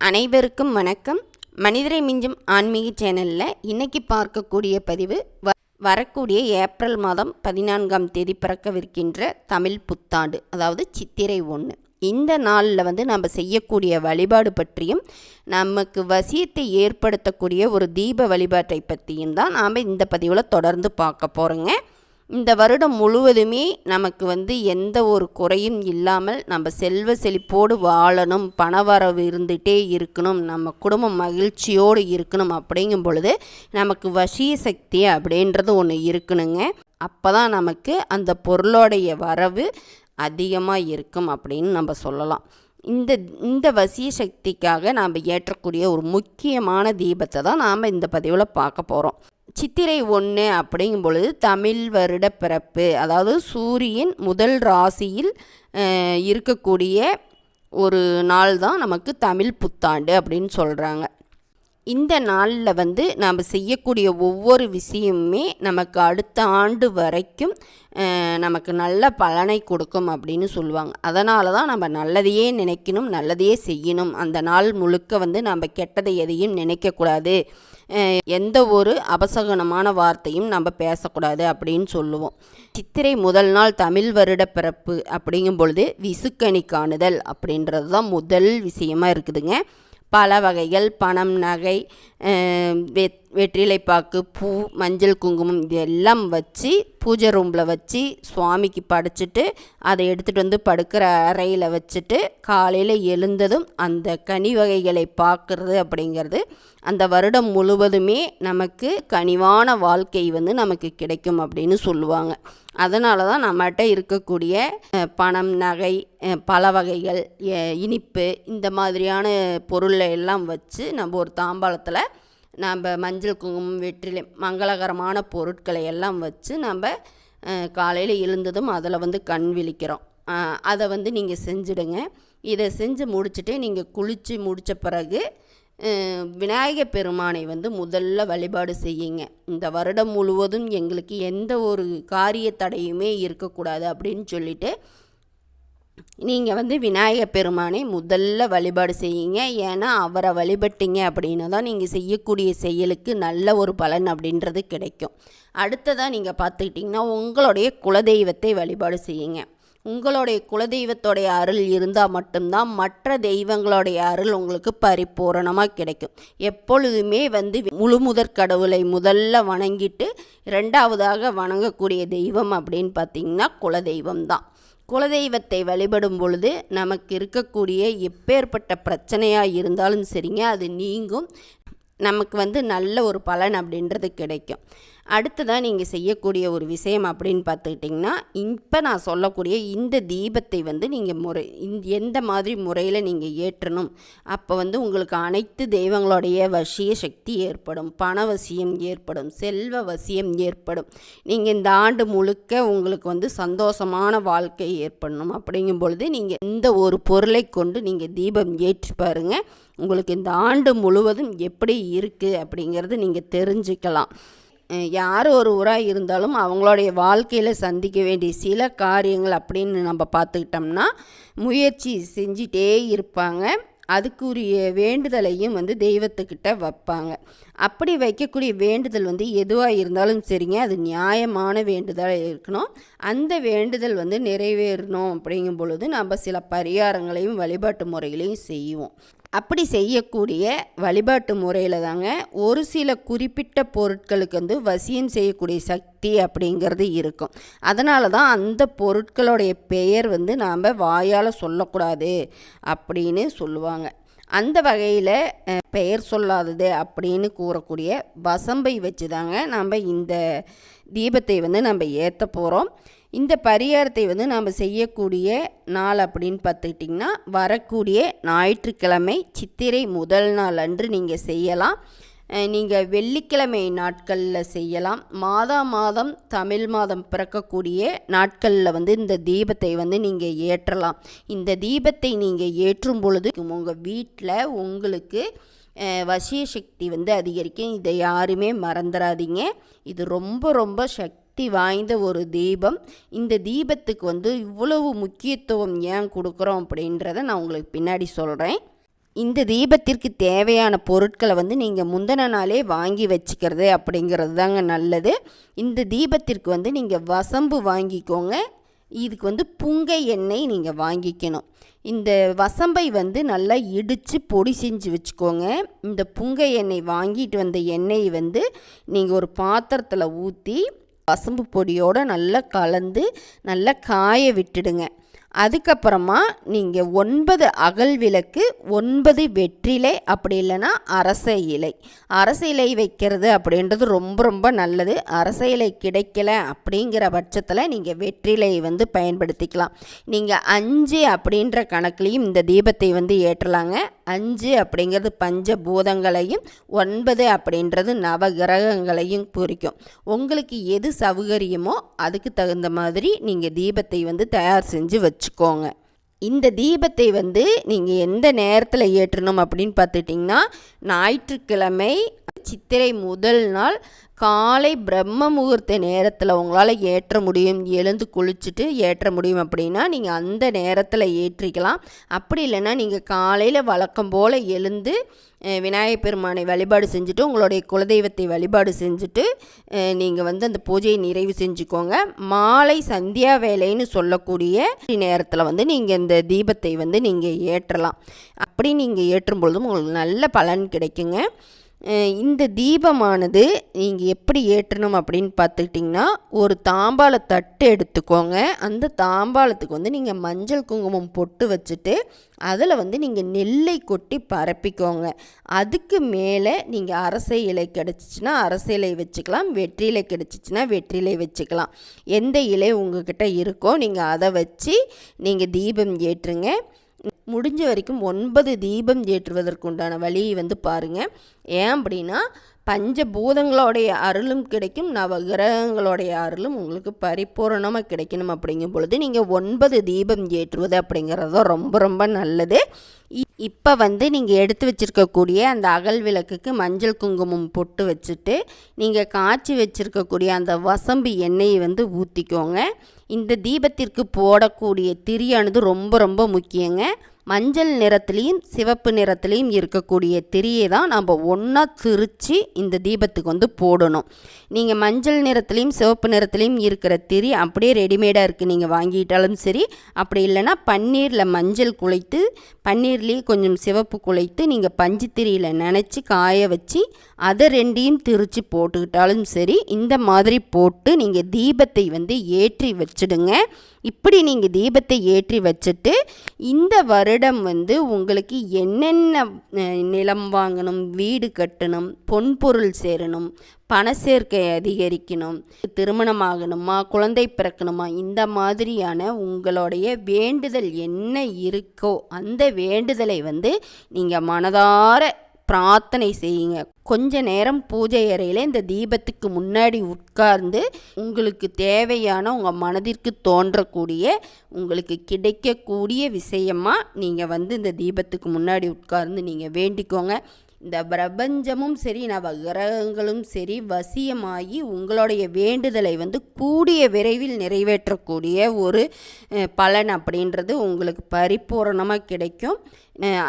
அனைவருக்கும் வணக்கம். மனிதரை மிஞ்சும் ஆன்மீக சேனலில் இன்னைக்கு பார்க்கக்கூடிய பதிவு வ வரக்கூடிய ஏப்ரல் மாதம் பதினான்காம் தேதி பிறக்கவிருக்கின்ற தமிழ் புத்தாண்டு அதாவது சித்திரை ஒன்று இந்த நாளில் வந்து நம்ம செய்யக்கூடிய வழிபாடு பற்றியும் நமக்கு வசியத்தை ஏற்படுத்தக்கூடிய ஒரு தீப வழிபாட்டை பற்றியும் தான் நாம் இந்த பதிவில் தொடர்ந்து பார்க்க போகிறோங்க இந்த வருடம் முழுவதுமே நமக்கு வந்து எந்த ஒரு குறையும் இல்லாமல் நம்ம செல்வ செழிப்போடு வாழணும் பணவரவு இருந்துகிட்டே இருக்கணும் நம்ம குடும்பம் மகிழ்ச்சியோடு இருக்கணும் அப்படிங்கும் பொழுது நமக்கு வசிய சக்தி அப்படின்றது ஒன்று இருக்கணுங்க. அப்போ தான் நமக்கு அந்த பொருளோடைய வரவு அதிகமாக இருக்கும் அப்படின்னு நம்ம சொல்லலாம். இந்த இந்த வசிய சக்திக்காக நாம் ஏற்றக்கூடிய ஒரு முக்கியமான தீபத்தை தான் நாம் இந்த பதிவில் பார்க்க போகிறோம் சித்திரை ஒன்று அப்படிங்கும் பொழுது தமிழ் வருட பிறப்பு. அதாவது சூரியன் முதல் ராசியில் இருக்கக்கூடிய ஒரு நாள் தான் நமக்கு தமிழ் புத்தாண்டு அப்படின்னு சொல்கிறாங்க இந்த நாளில் வந்து நாம் செய்யக்கூடிய ஒவ்வொரு விஷயமுமே நமக்கு அடுத்த ஆண்டு வரைக்கும் நமக்கு நல்ல பலனை கொடுக்கும் அப்படின்னு சொல்லுவாங்க. அதனால தான் நம்ம நல்லதையே நினைக்கணும் நல்லதையே செய்யணும். அந்த நாள் முழுக்க வந்து நம்ம கெட்டதை எதையும் நினைக்கக்கூடாது. எந்த ஒரு அபசகனமான வார்த்தையும் நம்ம பேசக்கூடாது அப்படின்னு சொல்லுவோம். சித்திரை முதல் நாள் தமிழ் வருட பிறப்பு அப்படிங்கும் பொழுது விசுக்கணி காணுதல் அப்படின்றது தான் முதல் விஷயமா இருக்குதுங்க. பல வகைகள் பணம் நகை வெத் வெற்றிலைப்பாக்கு பூ மஞ்சள் குங்குமம் இது எல்லாம் வச்சு பூஜை ரூமில் வச்சு சுவாமிக்கு படைச்சிட்டு அதை எடுத்துகிட்டு வந்து படுக்கிற அறையில் வச்சுட்டு காலையில் எழுந்ததும் அந்த கனி வகைகளை பார்க்குறது அப்படிங்கிறது அந்த வருடம் முழுவதுமே நமக்கு கனிவான வாழ்க்கை வந்து நமக்கு கிடைக்கும் அப்படின்னு சொல்லுவாங்க. அதனால தான் நம்மகிட்ட இருக்கக்கூடிய பணம் நகை பல வகைகள் இனிப்பு இந்த மாதிரியான பொருளை எல்லாம் வச்சு நம்ம ஒரு தாம்பாளத்தில் நம்ம மஞ்சள் குங்குமம் வெற்றிலை மங்களகரமான பொருட்களை எல்லாம் வச்சு நம்ம காலையில் எழுந்ததும் அதில் வந்து கண் விழிக்கிறோம். அதை வந்து நீங்கள் செஞ்சுடுங்க. இதை செஞ்சு முடிச்சுட்டு நீங்கள் குளித்து முடித்த பிறகு விநாயகர் பெருமானை வந்து முதல்ல வழிபாடு செய்யுங்க. இந்த வருடம் முழுவதும் எங்களுக்கு எந்த ஒரு காரிய தடையுமே இருக்கக்கூடாது அப்படின்னு சொல்லிட்டு நீங்கள் வந்து விநாயகர் பெருமானை முதல்ல வழிபாடு செய்யுங்க. ஏன்னா அவரை வழிபட்டீங்க அப்படின்னா தான் நீங்கள் செய்யக்கூடிய செயலுக்கு நல்ல ஒரு பலன் அப்படின்றது கிடைக்கும். அடுத்ததாக நீங்கள் பார்த்துக்கிட்டிங்கன்னா உங்களுடைய குலதெய்வத்தை வழிபாடு செய்யுங்க. உங்களுடைய குலதெய்வத்தோடைய அருள் இருந்தால் மட்டும்தான் மற்ற தெய்வங்களுடைய அருள் உங்களுக்கு பரிபூரணமாக கிடைக்கும். எப்பொழுதுமே வந்து முழுமுதற் கடவுளை முதல்ல வணங்கிட்டு ரெண்டாவதாக வணங்கக்கூடிய தெய்வம் அப்படின்னு பார்த்தீங்கன்னா குலதெய்வம் தான். குலதெய்வத்தை வழிபடும் பொழுது நமக்கு இருக்கக்கூடிய எப்பேற்பட்ட பிரச்சனையாக இருந்தாலும் சரிங்க அது நீங்கும். நமக்கு வந்து நல்ல ஒரு பலன் அப்படின்றது கிடைக்கும். அடுத்ததாக நீங்கள் செய்யக்கூடிய ஒரு விஷயம் அப்படின்னு பார்த்துக்கிட்டிங்கன்னா இப்போ நான் சொல்லக்கூடிய இந்த தீபத்தை வந்து நீங்கள் முறை இந் எந்த மாதிரி முறையில் நீங்கள் ஏற்றணும்? அப்போ வந்து உங்களுக்கு அனைத்து தெய்வங்களுடைய வசிய சக்தி ஏற்படும் பண வசியம் ஏற்படும் செல்வ வசியம் ஏற்படும். நீங்கள் இந்த ஆண்டு முழுக்க உங்களுக்கு வந்து சந்தோஷமான வாழ்க்கை ஏற்படணும். அப்படிங்கும் பொழுது நீங்கள் இந்த ஒரு பொருளை கொண்டு நீங்கள் தீபம் ஏற்றி பாருங்கள் உங்களுக்கு இந்த ஆண்டு முழுவதும் எப்படி இருக்குது அப்படிங்கிறது நீங்கள் தெரிஞ்சுக்கலாம். யார் ஒரு உராக இருந்தாலும் அவங்களுடைய வாழ்க்கையில் சந்திக்க வேண்டிய சில காரியங்கள் அப்படின்னு நம்ம பார்த்துக்கிட்டோம்னா முயற்சி செஞ்சிட்டே இருப்பாங்க. அதுக்குரிய வேண்டுதலையும் வந்து தெய்வத்துக்கிட்ட வைப்பாங்க. அப்படி வைக்கக்கூடிய வேண்டுதல் வந்து எதுவாக இருந்தாலும் சரிங்க அது நியாயமான வேண்டுதலாக இருக்கணும். அந்த வேண்டுதல் வந்து நிறைவேறணும் அப்படிங்கும் பொழுது நம்ம சில பரிகாரங்களையும் வழிபாட்டு முறைகளையும் செய்வோம். அப்படி செய்யக்கூடிய வழிபாட்டு முறையில் தாங்க ஒரு சில குறிப்பிட்ட பொருட்களுக்கு வந்து வசியம் செய்யக்கூடிய சக்தி அப்படிங்கிறது இருக்கும். அதனால தான் அந்த பொருட்களுடைய பெயர் வந்து நாம் வாயால் சொல்லக்கூடாது அப்படின்னு சொல்லுவாங்க. அந்த வகையில் பெயர் சொல்லாதது அப்படின்னு கூறக்கூடிய வசம்பை வச்சு தாங்க நம்ம இந்த தீபத்தை வந்து நம்ம ஏற்ற போகிறோம் இந்த பரிகாரத்தை வந்து நாம் செய்யக்கூடிய நாள் அப்படின்னு பார்த்துக்கிட்டிங்கன்னா வரக்கூடிய ஞாயிற்றுக்கிழமை சித்திரை முதல் நாள் அன்று நீங்கள் செய்யலாம். நீங்கள் வெள்ளிக்கிழமை நாட்களில் செய்யலாம். மாதா மாதம் தமிழ் மாதம் பிறக்கக்கூடிய நாட்களில் வந்து இந்த தீபத்தை வந்து நீங்கள் ஏற்றலாம். இந்த தீபத்தை நீங்கள் ஏற்றும் பொழுது உங்கள் வீட்டில் உங்களுக்கு வசிய சக்தி வந்து அதிகரிக்கும். இதை யாருமே மறந்துடாதீங்க இது ரொம்ப ரொம்ப சக்தி வாய்ந்த ஒரு தீபம். இந்த தீபத்துக்கு வந்து இவ்வளவு முக்கியத்துவம் ஏன் கொடுக்குறோம் அப்படின்றத நான் உங்களுக்கு பின்னாடி சொல்கிறேன் இந்த தீபத்திற்கு தேவையான பொருட்களை வந்து நீங்கள் முந்தின நாளே வாங்கி வச்சுக்கிறது அப்படிங்கிறது தாங்க நல்லது. இந்த தீபத்திற்கு வந்து நீங்கள் வசம்பு வாங்கிக்கோங்க. இதுக்கு வந்து புங்கை எண்ணெய் நீங்கள் வாங்கிக்கணும். இந்த வசம்பை வந்து நல்லா இடித்து பொடி செஞ்சு வச்சுக்கோங்க. இந்த புங்கை எண்ணெய் வாங்கிட்டு வந்த எண்ணெய் வந்து நீங்கள் ஒரு பாத்திரத்தில் ஊற்றி பசும்பு பொடியோடு நல்லா கலந்து நல்லா காய விட்டுடுங்க. அதுக்கப்புறமா நீங்கள் ஒன்பது அகல் விளக்கு ஒன்பது வெற்றிலை அப்படி இல்லைன்னா அரச இலை. அரச இலை வைக்கிறது அப்படின்றது ரொம்ப ரொம்ப நல்லது. அரச இலை கிடைக்கல அப்படிங்கிற பட்சத்தில் நீங்கள் வெற்றிலை வந்து பயன்படுத்திக்கலாம். நீங்கள் அஞ்சு அப்படின்ற கணக்குலேயும் இந்த தீபத்தை வந்து ஏற்றலாங்க. அஞ்சு அப்படிங்கிறது பஞ்ச பூதங்களையும் ஒன்பது அப்படின்றது நவ கிரகங்களையும் குறிக்கும். உங்களுக்கு எது சௌகரியமோ அதுக்கு தகுந்த மாதிரி நீங்கள் தீபத்தை வந்து தயார் செஞ்சு வச்சுக்கோங்க. இந்த தீபத்தை வந்து நீங்கள் எந்த நேரத்தில் ஏற்றணும் அப்படின்னு பார்த்துட்டிங்கன்னா ஞாயிற்றுக்கிழமை சித்திரை முதல் நாள் காலை பிரம்ம முகூர்த்த நேரத்தில் உங்களால் ஏற்ற முடியும். எழுந்து குளிச்சுட்டு ஏற்ற முடியும் அப்படின்னா நீங்கள் அந்த நேரத்தில் ஏற்றிக்கலாம். அப்படி இல்லைன்னா நீங்கள் காலையில் வழக்கம் போல் எழுந்து விநாயகப் பெருமானை வழிபாடு செஞ்சுட்டு உங்களுடைய குலதெய்வத்தை வழிபாடு செஞ்சுட்டு நீங்கள் வந்து அந்த பூஜையை நிறைவு செஞ்சுக்கோங்க. மாலை சந்தியா வேலைன்னு சொல்லக்கூடிய நேரத்தில் வந்து நீங்கள் இந்த தீபத்தை வந்து நீங்கள் ஏற்றலாம். அப்படி நீங்கள் ஏற்றும் பொழுதும் உங்களுக்கு நல்ல பலன் கிடைக்குங்க. இந்த தீபமானது நீங்கள் எப்படி ஏற்றணும் அப்படின்னு பார்த்துக்கிட்டிங்கன்னா ஒரு தாம்பால தட்டு எடுத்துக்கோங்க. அந்த தாம்பாளத்துக்கு வந்து நீங்கள் மஞ்சள் குங்குமம் பொட்டு வச்சுட்டு அதில் வந்து நீங்கள் நெல்லை கொட்டி பரப்பிக்கோங்க. அதுக்கு மேலே நீங்கள் அரசை இலை கிடச்சிச்சின்னா அரச இலை வச்சுக்கலாம். வெற்றிலை கிடச்சிச்சின்னா வெற்றிலை வச்சுக்கலாம். எந்த இலை உங்ககிட்ட இருக்கோ நீங்கள் அதை வச்சு நீங்கள் தீபம் ஏற்றுங்க. முடிஞ்ச வரைக்கும் ஒன்பது தீபம் ஏற்றுவதற்குண்டான வழியை வந்து பாருங்கள் ஏன் அப்படின்னா பஞ்சபூதங்களுடைய அருளும் கிடைக்கும் நவகிரகங்களுடைய அருளும் உங்களுக்கு பரிபூரணமாக கிடைக்கணும் அப்படிங்கும் பொழுது நீங்கள் ஒன்பது தீபம் ஏற்றுவது அப்படிங்கிறது ரொம்ப ரொம்ப நல்லது. இப்போ வந்து நீங்கள் எடுத்து வச்சுருக்கக்கூடிய அந்த அகல் விளக்குக்கு மஞ்சள் குங்குமம் பொட்டு வச்சுட்டு நீங்கள் காய்ச்சி வச்சுருக்கக்கூடிய அந்த வசம்பு எண்ணெயை வந்து ஊற்றிக்கோங்க இந்த தீபத்திற்கு போடக்கூடிய திரியானது ரொம்ப ரொம்ப முக்கியங்க. மஞ்சள் நிறத்துலேயும் சிவப்பு நிறத்துலேயும் இருக்கக்கூடிய திரியை தான் நம்ம ஒன்றா திரித்து இந்த தீபத்துக்கு வந்து போடணும். நீங்கள் மஞ்சள் நிறத்துலேயும் சிவப்பு நிறத்துலேயும் இருக்கிற திரி அப்படியே ரெடிமேடாக இருக்குது நீங்கள் வாங்கிட்டாலும் சரி அப்படி இல்லைன்னா பன்னீரில் மஞ்சள் குழைத்து பன்னீர்லேயே கொஞ்சம் சிவப்பு குழைத்து நீங்கள் பஞ்சு திரியில் நினச்சி காய வச்சு அதை ரெண்டையும் திரித்து போட்டுக்கிட்டாலும் சரி இந்த மாதிரி போட்டு நீங்கள் தீபத்தை வந்து ஏற்றி வச்சுடுங்க. இப்படி நீங்கள் தீபத்தை ஏற்றி வச்சுட்டு இந்த வருடம் வந்து உங்களுக்கு என்னென்ன நிலம் வாங்கணும் வீடு கட்டணும் பொன்பொருள் சேரணும் பண சேர்க்கை அதிகரிக்கணும் திருமணம் ஆகணுமா குழந்தை பிறக்கணுமா இந்த மாதிரியான உங்களுடைய வேண்டுதல் என்ன இருக்கோ அந்த வேண்டுதலை வந்து நீங்கள் மனதார பிரார்த்தனை செய்யுங்க. கொஞ்ச நேரம் பூஜை அறையில் இந்த தீபத்துக்கு முன்னாடி உட்கார்ந்து உங்களுக்கு தேவையான உங்கள் மனதிற்கு தோன்றக்கூடிய உங்களுக்கு கிடைக்கக்கூடிய விஷயமாக நீங்கள் வந்து இந்த தீபத்துக்கு முன்னாடி உட்கார்ந்து நீங்கள் வேண்டிக்கோங்க. இந்த பிரபஞ்சமும் சரி நவ கிரகங்களும் சரி வசியமாகி உங்களுடைய வேண்டுதலை வந்து கூடிய விரைவில் நிறைவேற்றக்கூடிய ஒரு பலன் அப்படின்றது உங்களுக்கு பரிபூரணமாக கிடைக்கும்.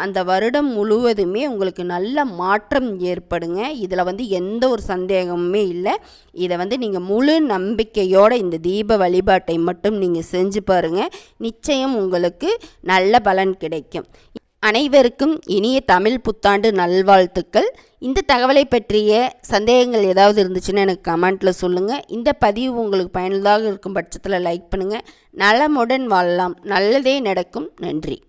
அந்த வருடம் முழுவதுமே உங்களுக்கு நல்ல மாற்றம் ஏற்படுங்க. இதில் வந்து எந்த ஒரு சந்தேகமுமே இல்லை. இதை வந்து நீங்கள் முழு நம்பிக்கையோடு இந்த தீப வழிபாட்டை மட்டும் நீங்கள் செஞ்சு பாருங்கள் நிச்சயம் உங்களுக்கு நல்ல பலன் கிடைக்கும். அனைவருக்கும் இனிய தமிழ் புத்தாண்டு நல்வாழ்த்துக்கள். இந்த தகவலை பற்றிய சந்தேகங்கள் ஏதாவது இருந்துச்சுன்னா எனக்கு கமெண்ட்டில் சொல்லுங்கள் இந்த பதிவு உங்களுக்கு பயனுள்ளதாக இருக்கும் பட்சத்தில் லைக் பண்ணுங்கள் நலமுடன் வாழலாம். நல்லதே நடக்கும். நன்றி.